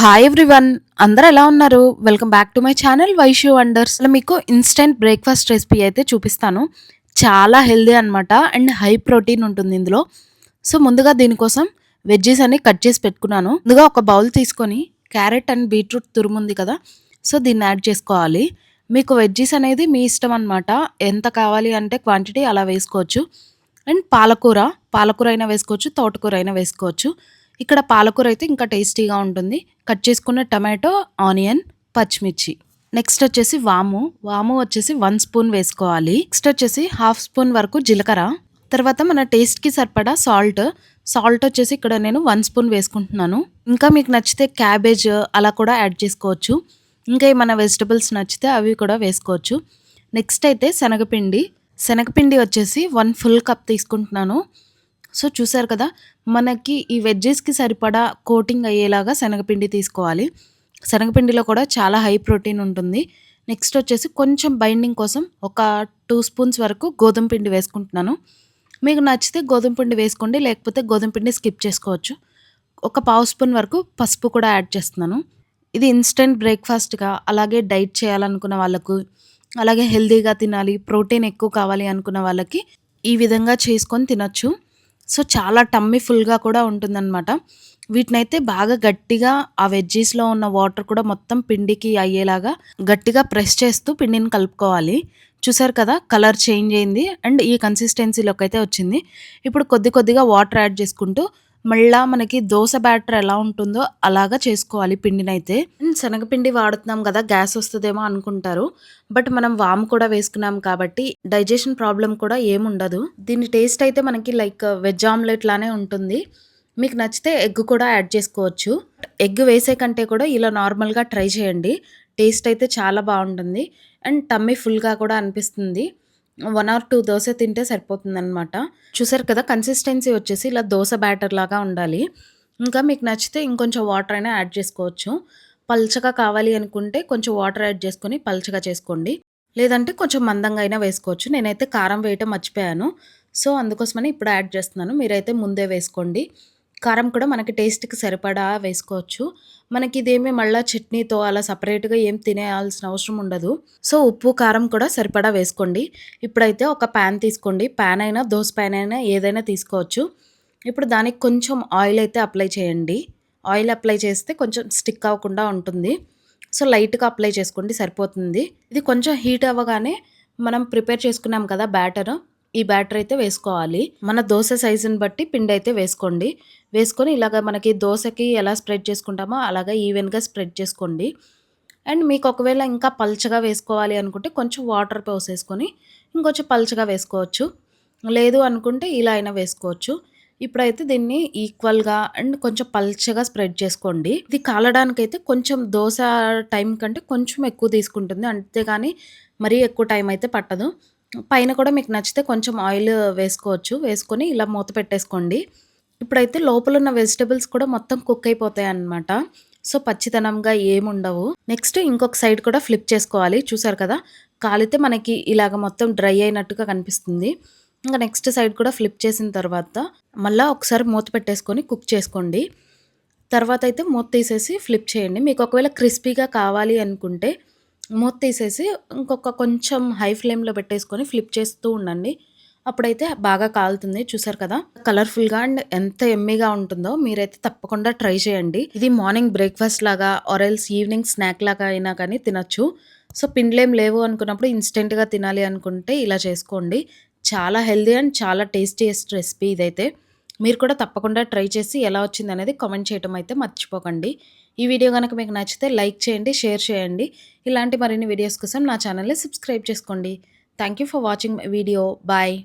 Hi everyone అందరూ ఎలా ఉన్నారు? Welcome back to my channel Vaishu wonders మీకు ఇన్స్టెంట్ బ్రేక్ఫాస్ట్ రెసిపీ అయితే చూపిస్తాను. చాలా హెల్దీ అనమాట అండ్ హై ప్రోటీన్ ఉంటుంది ఇందులో. సో ముందుగా దీనికోసం వెజ్జెస్ అన్ని కట్ చేసి పెట్టుకున్నాను. ముందుగా ఒక బౌల్ తీసుకొని క్యారెట్ అండ్ బీట్రూట్ తురుముంది కదా. సో దీన్ని యాడ్ చేసుకోవాలి. మీకు వెజ్జెస్ అనేది మీ ఇష్టం అనమాట ఎంత కావాలి అంటే క్వాంటిటీ అలా వేసుకోవచ్చు. అండ్ పాలకూర పాలకూర అయినా వేసుకోవచ్చు తోటకూర అయినా వేసుకోవచ్చు. ఇక్కడ పాలకూర అయితే ఇంకా టేస్టీగా ఉంటుంది. కట్ చేసుకున్న టమాటో ఆనియన్ పచ్చిమిర్చి. నెక్స్ట్ వచ్చేసి వాము. వాము వచ్చేసి వన్ స్పూన్ వేసుకోవాలి. నెక్స్ట్ వచ్చేసి హాఫ్ స్పూన్ వరకు జీలకర్ర. తర్వాత మన టేస్ట్కి సరిపడా సాల్ట్. సాల్ట్ వచ్చేసి ఇక్కడ నేను వన్ స్పూన్ వేసుకుంటున్నాను. ఇంకా మీకు నచ్చితే క్యాబేజ్ అలా కూడా యాడ్ చేసుకోవచ్చు. ఇంకా ఏమైనా వెజిటబుల్స్ నచ్చితే అవి కూడా వేసుకోవచ్చు. నెక్స్ట్ అయితే శనగపిండి. శనగపిండి వచ్చేసి వన్ ఫుల్ కప్ తీసుకుంటున్నాను. సో చూసారు కదా మనకి ఈ వెజ్జెస్కి సరిపడా కోటింగ్ అయ్యేలాగా శనగపిండి తీసుకోవాలి. శనగపిండిలో కూడా చాలా హై ప్రోటీన్ ఉంటుంది. నెక్స్ట్ వచ్చేసి కొంచెం బైండింగ్ కోసం ఒక టూ స్పూన్స్ వరకు గోధుమ పిండి వేసుకుంటున్నాను. మీకు నచ్చితే గోధుమ పిండి వేసుకోండి లేకపోతే గోధుమ పిండి స్కిప్ చేసుకోవచ్చు. ఒక పావు స్పూన్ వరకు పసుపు కూడా యాడ్ చేస్తున్నాను. ఇది ఇన్స్టెంట్ బ్రేక్ఫాస్ట్గా అలాగే డైట్ చేయాలనుకున్న వాళ్ళకు అలాగే హెల్తీగా తినాలి ప్రోటీన్ ఎక్కువ కావాలి అనుకున్న వాళ్ళకి ఈ విధంగా చేసుకొని తినొచ్చు. సో చాలా టమ్మీ ఫుల్గా కూడా ఉంటుందన్నమాట. వీటినైతే బాగా గట్టిగా ఆ వెజ్జీస్లో ఉన్న వాటర్ కూడా మొత్తం పిండికి అయ్యేలాగా గట్టిగా ప్రెస్ చేస్తూ పిండిని కలుపుకోవాలి. చూసారు కదా కలర్ చేంజ్ అయింది. అండ్ ఈ కన్సిస్టెన్సీలోకి అయితే వచ్చింది. ఇప్పుడు కొద్ది కొద్దిగా వాటర్ యాడ్ చేసుకుంటూ మళ్ళా మనకి దోశ బ్యాటర్ ఎలా ఉంటుందో అలాగా చేసుకోవాలి పిండినైతే. శనగపిండి వాడుతున్నాం కదా గ్యాస్ వస్తుందేమో అనుకుంటారు. బట్ మనం వామ్ కూడా వేసుకున్నాం కాబట్టి డైజెషన్ ప్రాబ్లం కూడా ఏముండదు దీని టేస్ట్ అయితే మనకి లైక్ వెజ్ ఆమ్లెట్ లానే ఉంటుంది. మీకు నచ్చితే ఎగ్ కూడా యాడ్ చేసుకోవచ్చు. ఎగ్ వేసే కంటే కూడా ఇలా నార్మల్గా ట్రై చేయండి. టేస్ట్ అయితే చాలా బాగుంటుంది. అండ్ టమ్మీ ఫుల్గా కూడా అనిపిస్తుంది. వన్ ఆర్ టూ దోశ తింటే సరిపోతుందనమాట చూసారు కదా కన్సిస్టెన్సీ వచ్చేసి ఇలా దోశ బ్యాటర్ లాగా ఉండాలి. ఇంకా మీకు నచ్చితే ఇంకొంచెం వాటర్ అయినా యాడ్ చేసుకోవచ్చు. పల్చగా కావాలి అనుకుంటే కొంచెం వాటర్ యాడ్ చేసుకొని పల్చగా చేసుకోండి. లేదంటే కొంచెం మందంగా అయినా వేసుకోవచ్చు. నేనైతే కారం వేయటం మర్చిపోయాను. సో అందుకోసమని ఇప్పుడు యాడ్ చేస్తున్నాను. మీరైతే ముందే వేసుకోండి. కారం కూడా మనకి టేస్ట్కి సరిపడా వేసుకోవచ్చు. మనకి ఇదేమి మళ్ళీ చట్నీతో అలా సపరేట్గా ఏం తినేయాల్సిన అవసరం ఉండదు. సో ఉప్పు కారం కూడా సరిపడా వేసుకోండి. ఇప్పుడైతే ఒక ప్యాన్ తీసుకోండి. ప్యాన్ అయినా దోశ ప్యాన్ అయినా ఏదైనా తీసుకోవచ్చు. ఇప్పుడు దానికి కొంచెం ఆయిల్ అయితే అప్లై చేయండి. ఆయిల్ అప్లై చేస్తే కొంచెం స్టిక్ అవ్వకుండా ఉంటుంది. సో లైట్గా అప్లై చేసుకోండి సరిపోతుంది. ఇది కొంచెం హీట్ అవ్వగానే మనం ప్రిపేర్ చేసుకున్నాం కదా బ్యాటర్. ఈ బ్యాటర్ అయితే వేసుకోవాలి. మన దోశ సైజుని బట్టి పిండి అయితే వేసుకోండి. వేసుకొని ఇలాగ మనకి దోశకి ఎలా స్ప్రెడ్ చేసుకుంటామో అలాగే ఈవెన్గా స్ప్రెడ్ చేసుకోండి. అండ్ మీకు ఒకవేళ ఇంకా పల్చగా వేసుకోవాలి అనుకుంటే కొంచెం వాటర్ పోసేసుకొని ఇంకొంచెం పల్చగా వేసుకోవచ్చు. లేదు అనుకుంటే ఇలా అయినా వేసుకోవచ్చు. ఇప్పుడైతే దీన్ని ఈక్వల్గా అండ్ కొంచెం పల్చగా స్ప్రెడ్ చేసుకోండి. ఇది కాలడానికైతే కొంచెం దోశ టైం కంటే కొంచెం ఎక్కువ తీసుకుంటుంది. అంతేగాని మరీ ఎక్కువ టైం అయితే పట్టదు. పైన కూడా మీకు నచ్చితే కొంచెం ఆయిల్ వేసుకోవచ్చు. వేసుకొని ఇలా మూత పెట్టేసుకోండి. ఇప్పుడైతే లోపల ఉన్న వెజిటబుల్స్ కూడా మొత్తం కుక్ అయిపోతాయి అన్నమాట సో పచ్చితనంగా ఏముండవు. నెక్స్ట్ ఇంకొక సైడ్ కూడా ఫ్లిప్ చేసుకోవాలి. చూసారు కదా? కాలితే మనకి ఇలాగ మొత్తం డ్రై అయినట్టుగా కనిపిస్తుంది. ఇంకా నెక్స్ట్ సైడ్ కూడా ఫ్లిప్ చేసిన తర్వాత మళ్ళీ ఒకసారి మూత పెట్టేసుకొని కుక్ చేసుకోండి. తర్వాత అయితే మూత తీసేసి ఫ్లిప్ చేయండి. మీకు ఒకవేళ క్రిస్పీగా కావాలి అనుకుంటే మూత తీసేసి ఇంకొక కొంచెం హై ఫ్లేమ్లో పెట్టేసుకొని ఫ్లిప్ చేస్తూ ఉండండి. అప్పుడైతే బాగా కాలుతుంది చూసారు కదా? కలర్ఫుల్గా అండ్ ఎంత ఎమ్మీగా ఉంటుందో మీరైతే తప్పకుండా ట్రై చేయండి. ఇది మార్నింగ్ బ్రేక్ఫాస్ట్ లాగా ఆరెల్స్ ఈవినింగ్ స్నాక్ లాగా అయినా కానీ తినొచ్చు. సో పిండ్లేం లేవు అనుకున్నప్పుడు ఇన్స్టెంట్గా తినాలి అనుకుంటే ఇలా చేసుకోండి. చాలా హెల్దీ అండ్ చాలా టేస్టీయెస్ట్ రెసిపీ ఇదైతే. మీరు కూడా తప్పకుండా ట్రై చేసి ఎలా వచ్చింది అనేది కామెంట్ చేయడం అయితే మర్చిపోకండి. ఈ వీడియో కనుక మీకు నచ్చితే లైక్ చేయండి షేర్ చేయండి. ఇలాంటి మరిన్ని వీడియోస్ కోసం నా ఛానల్ని సబ్స్క్రైబ్ చేసుకోండి. Thank for watching my video. Bye.